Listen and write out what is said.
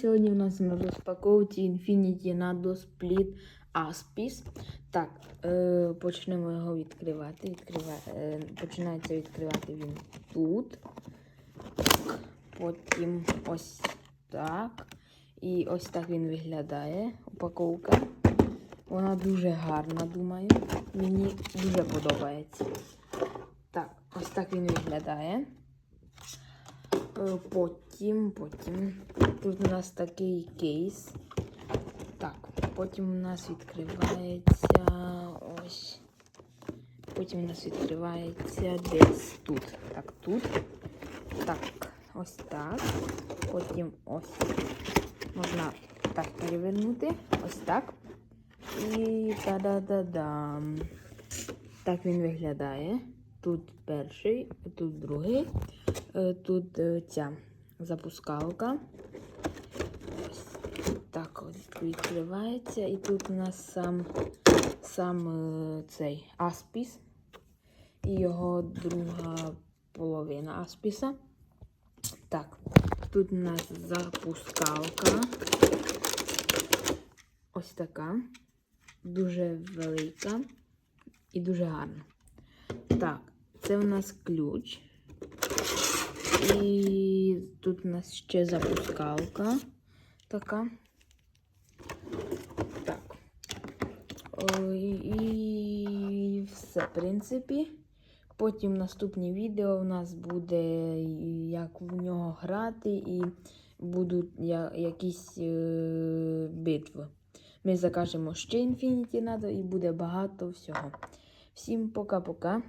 Сьогодні у нас на розпаковці Infinity Nado Split Aspis. Так, е, почнемо його відкривати. Відкрива... Е, починається відкривати він тут. Потім ось так. І ось так він виглядає. Упаковка. Вона дуже гарна, думаю. Мені дуже подобається. Так, ось так він виглядає. Потім, потім. Тут у нас такий кейс. Так, потім у нас відкривається ось. Потім у нас відкривається десь тут. Так, тут. Так, ось так. Потім ось. Можна так перевернути. Ось так. І та-да-да-дам. Так він виглядає. Тут перший, тут другий. Е, Тут е, ця запускалка. Ось так от відкривається. І тут у нас сам, сам е, цей аспіс і його друга половина аспіса. Так, тут у нас запускалка. Ось така. Дуже велика і дуже гарна. Так, це у нас ключ. І тут у нас ще запускалка така. Так. І все, в принципі. Потім наступне відео у нас буде, як в нього грати, і будуть якісь е, битви. Ми закажемо ще Infinity надо і буде багато всього. Всім пока-пока.